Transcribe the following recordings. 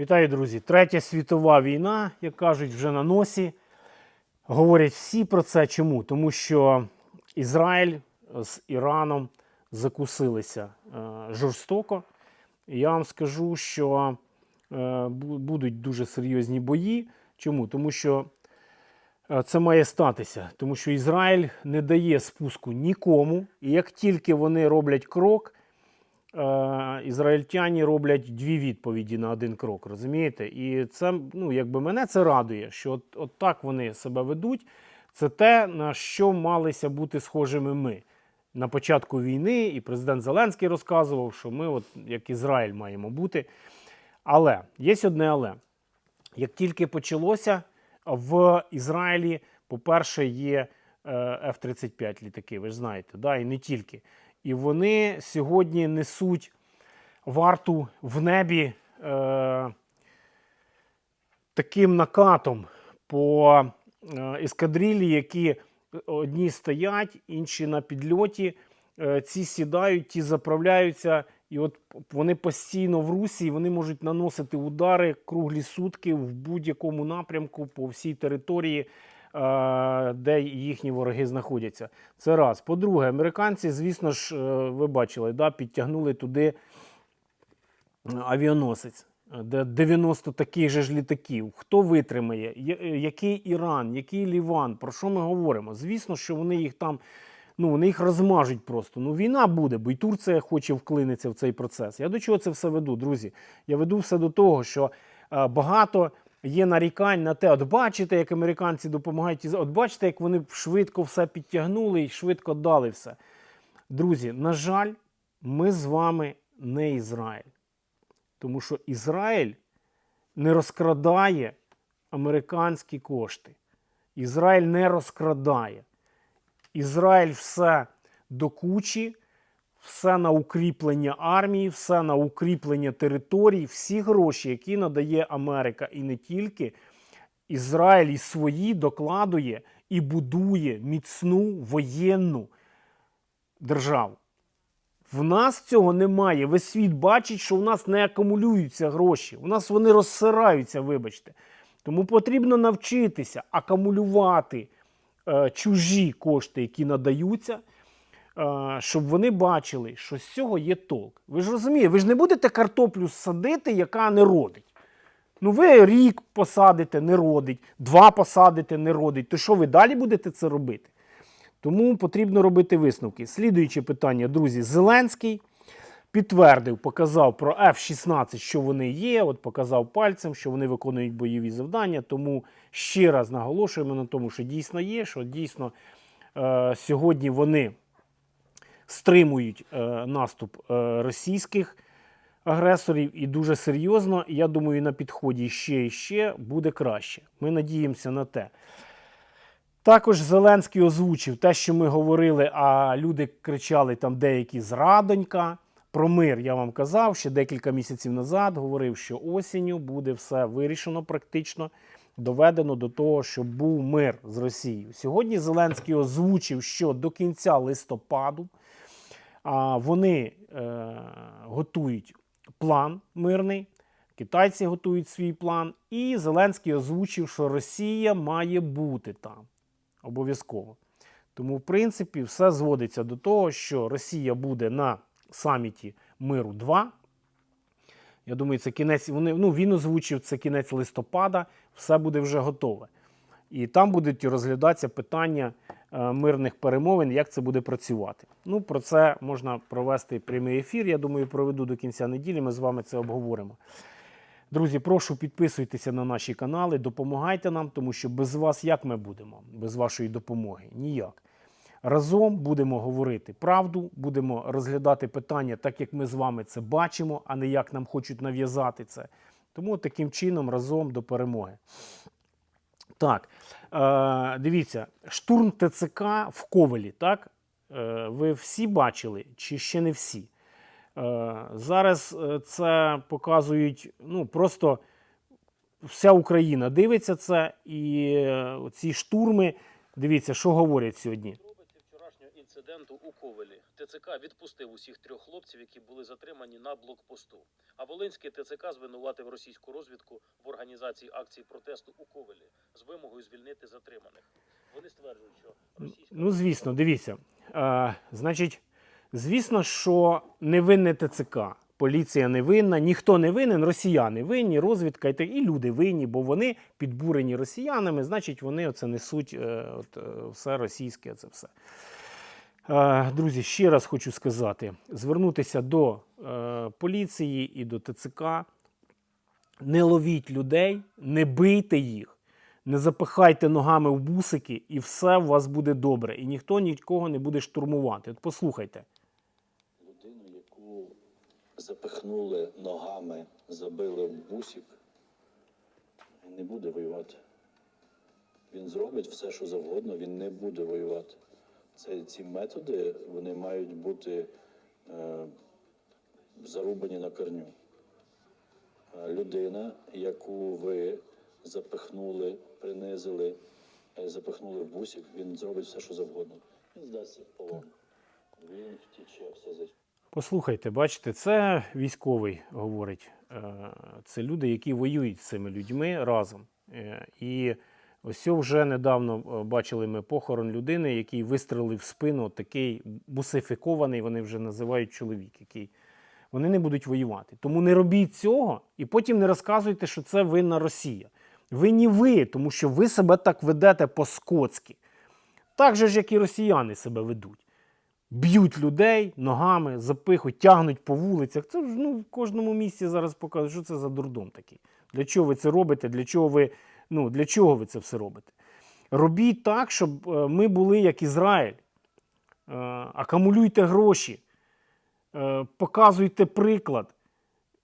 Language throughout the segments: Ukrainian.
Вітаю, друзі! Третя світова війна, як кажуть, вже на носі. Говорять всі про це. Чому? Тому що Ізраїль з Іраном закусилися е, жорстоко. Я вам скажу, що е, будуть дуже серйозні бої. Чому? Тому що е, це має статися. Тому що Ізраїль не дає спуску нікому. І як тільки вони роблять крок, ізраїльтяні роблять дві відповіді на один крок, розумієте? І це, ну, якби мене це радує, що от, от так вони себе ведуть. Це те, на що малися бути схожими ми. На початку війни, і президент Зеленський розказував, що ми, от як Ізраїль, маємо бути. Але є одне але. Як тільки почалося, в Ізраїлі, по-перше, є е, F-35 літаки, ви ж знаєте, да, і не тільки. І вони сьогодні несуть варту в небі е, таким накатом по е, ескадрилі, які одні стоять, інші на підльоті. Е, ці сідають, ті заправляються, і от вони постійно в русі, і вони можуть наносити удари круглі сутки в будь-якому напрямку по всій території, де їхні вороги знаходяться. Це раз. По-друге, американці, звісно ж, е, ви бачили, да, підтягнули туди авіаносець, де 90 таких же ж літаків. Хто витримає? Е, Який Іран, який Ліван? Про що ми говоримо? Звісно, що вони їх там. Ну, вони їх розмажуть просто. Ну, війна буде, бо і Турція хоче вклинитися в цей процес. Я до чого це все веду, друзі? Я веду все до того, що е, багато є нарікань на те, от бачите, як американці допомагають, от бачите, як вони швидко все підтягнули і швидко дали все. Друзі, на жаль, ми з вами не Ізраїль. Тому що Ізраїль не розкрадає американські кошти. Ізраїль не розкрадає. Ізраїль все до кучі, все на укріплення армії, все на укріплення територій, всі гроші, які надає Америка, і не тільки. Ізраїль і свої докладує і будує міцну воєнну державу. В нас цього немає. Весь світ бачить, що в нас не акумулюються гроші. У нас вони розсираються, вибачте. Тому потрібно навчитися акумулювати е, чужі кошти, які надаються, щоб вони бачили, що з цього є толк. Ви ж розумієте, ви ж не будете картоплю садити, яка не родить. Ну, ви рік посадите, не родить, два посадите, не родить. То що ви далі будете це робити? Тому потрібно робити висновки. Слідуюче питання, друзі, Зеленський підтвердив, показав про F-16, що вони є. От показав пальцем, що вони виконують бойові завдання. Тому ще раз наголошуємо на тому, що дійсно є, що дійсно е, сьогодні вони стримують е, наступ е, російських агресорів і дуже серйозно. Я думаю, на підході ще і ще буде краще. Ми надіємося на те. Також Зеленський озвучив те, що ми говорили, а люди кричали там деякі зрадонька. Про мир я вам казав ще декілька місяців назад. Говорив, що осінню буде все вирішено практично, доведено до того, щоб був мир з Росією. Сьогодні Зеленський озвучив, що до кінця листопаду вони е, готують план мирний. Китайці готують свій план, і Зеленський озвучив, що Росія має бути там обов'язково. Тому, в принципі, все зводиться до того, що Росія буде на саміті миру 2. Я думаю, це кінець. Вони, ну, він озвучив це кінець листопада, все буде вже готове. І там будуть розглядатися питання е, мирних перемовин, як це буде працювати. Ну, про це можна провести прямий ефір. Я думаю, проведу до кінця неділі. Ми з вами це обговоримо. Друзі, прошу підписуйтеся на наші канали, допомагайте нам, тому що без вас як ми будемо? Без вашої допомоги? Ніяк. Разом будемо говорити правду, будемо розглядати питання так, як ми з вами це бачимо, а не як нам хочуть нав'язати це. Тому таким чином разом до перемоги. Так, е, дивіться, штурм ТЦК в Ковелі, так? Е, ви всі бачили, чи ще не всі? Е, зараз е, це показують, ну, просто вся Україна дивиться це, і е, ці штурми, дивіться, що говорять сьогодні. Інциденту у Ковелі. ТЦК відпустив усіх трьох хлопців, які були затримані на блокпосту. А Волинське ТЦК звинуватив російську розвідку в організації акції протесту у Ковелі з вимогою звільнити затриманих. Вони стверджують, що російська Ну, звісно, дивіться. Е, значить, звісно, що невинне ТЦК. Поліція не винна, ніхто не винен, росіяни винні, розвідка і, так- і люди винні, бо вони підбурені росіянами, значить, вони оце несуть е, от, е, все російське, це все. Е, Друзі, ще раз хочу сказати: звернутися до е, поліції і до ТЦК. Не ловіть людей, не бийте їх, не запихайте ногами в бусики, і все у вас буде добре. І ніхто нікого не буде штурмувати. От послухайте. Людину, яку запихнули ногами, забили в бусик, не буде воювати. Він зробить все, що завгодно, він не буде воювати. Це, ці методи вони мають бути е, зарубані на корню. Людина, яку ви запихнули, принизили, е, запихнули в бусик, він зробить все, що завгодно. Він здасться в полон. Він втіче, все за Послухайте, бачите, це військовий говорить. Е, Це люди, які воюють з цими людьми разом. Е, І ось вже недавно е, бачили ми похорон людини, який вистрелив в спину такий бусифікований, вони вже називають чоловік, який вони не будуть воювати. Тому не робіть цього і потім не розказуйте, що це винна Росія. Винні ви, тому що ви себе так ведете по-скотськи. Так же ж, як і росіяни себе ведуть. Б'ють людей ногами, запихують, тягнуть по вулицях. Це ну, в кожному місці зараз показують, що це за дурдом такий. Для чого ви це робите? Для чого ви, ну, для чого ви це все робите? Робіть так, щоб е, ми були як Ізраїль. Е, Акумулюйте гроші, е, показуйте приклад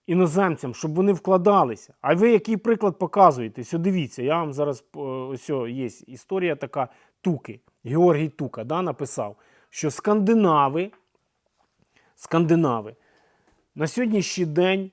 іноземцям, щоб вони вкладалися. А ви який приклад показуєте? Ось дивіться, я вам зараз ось є історія така Туки. Георгій Тука да, написав, що скандинави, скандинави на сьогоднішній день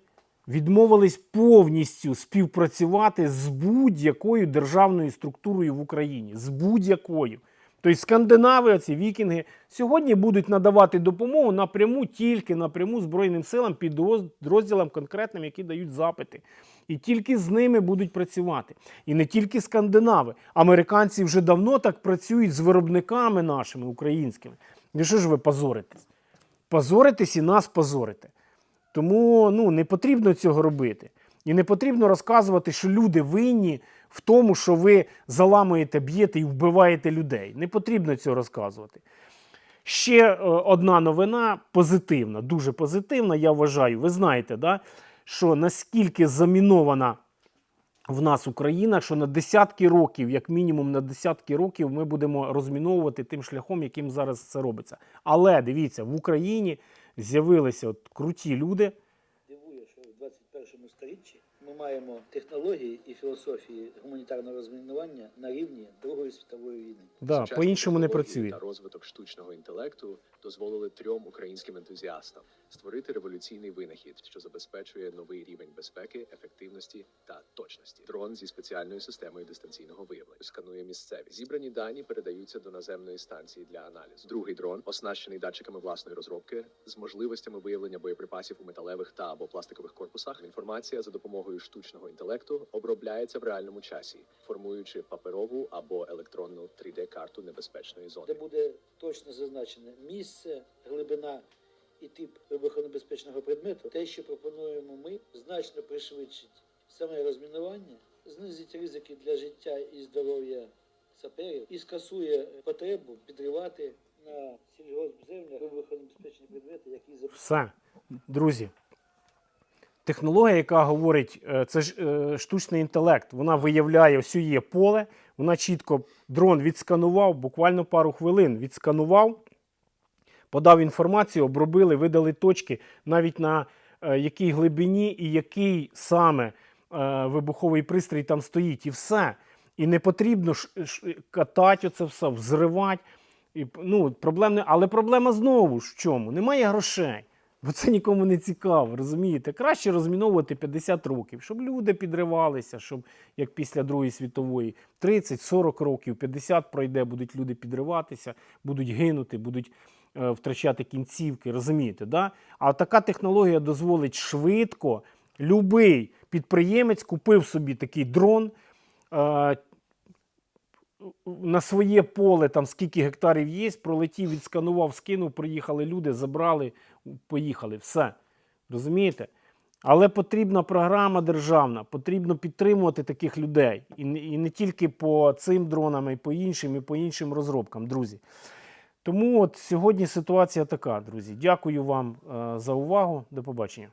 відмовились повністю співпрацювати з будь-якою державною структурою в Україні. З будь-якою. Тобто скандинави, оці вікінги, сьогодні будуть надавати допомогу напряму, тільки напряму Збройним силам, підрозділам конкретним, які дають запити. І тільки з ними будуть працювати. І не тільки скандинави. Американці вже давно так працюють з виробниками нашими українськими. І що ж ви позоритесь? Позоритесь і нас позорите. Тому ну, не потрібно цього робити. І не потрібно розказувати, що люди винні в тому, що ви заламуєте, б'єте і вбиваєте людей. Не потрібно цього розказувати. Ще е, одна новина позитивна, дуже позитивна, я вважаю. Ви знаєте, да, що наскільки замінована в нас Україна, що на десятки років, як мінімум на десятки років, ми будемо розміновувати тим шляхом, яким зараз це робиться. Але дивіться, в Україні з'явилися от круті люди. Дивує, що в 21 сторіччі ми маємо технології і філософії гуманітарного розмінування на рівні Другої світової війни. Да, Сучасні по-іншому не технології працює. Та розвиток штучного інтелекту дозволили трьом українським ентузіастам створити революційний винахід, що забезпечує новий рівень безпеки, ефективності та точності. Дрон зі спеціальною системою дистанційного виявлення сканує місцевість. Зібрані дані передаються до наземної станції для аналізу. Другий дрон, оснащений датчиками власної розробки, з можливостями виявлення боєприпасів у металевих та або пластикових корпусах. Інформація за допомогою штучного інтелекту обробляється в реальному часі, формуючи паперову або електронну 3D-карту небезпечної зони. де буде точно зазначене місце, глибина і тип вибухонебезпечного предмету. Те, що пропонуємо ми, значно пришвидшить саме розмінування, знизить ризики для життя і здоров'я саперів і скасує потребу підривати на сільгоспземлях вибухонебезпечні предмети, які забезпечують Все, друзі. Технологія, яка говорить, е, це ж е, штучний інтелект, вона виявляє, ось є поле, вона чітко дрон відсканував, буквально пару хвилин відсканував, подав інформацію, обробили, видали точки, навіть на е, якій глибині і який саме е, вибуховий пристрій там стоїть, і все. І не потрібно катати оце все, взривати. І, ну, проблем. Але проблема знову ж в чому? Немає грошей. Бо це нікому не цікаво, розумієте? Краще розміновувати 50 років, щоб люди підривалися, щоб як після Другої світової 30-40 років, 50 пройде, будуть люди підриватися, будуть гинути, будуть втрачати кінцівки, розумієте? Да? А така технологія дозволить швидко. Любий підприємець купив собі такий дрон. Е, на своє поле, там скільки гектарів є, пролетів, відсканував, скинув, приїхали люди, забрали, поїхали. Все. Розумієте? Але потрібна програма державна, потрібно підтримувати таких людей. І не, і не тільки по цим дронам, і по іншим, і по іншим розробкам, друзі. Тому от сьогодні ситуація така, друзі. Дякую вам е, за увагу. До побачення.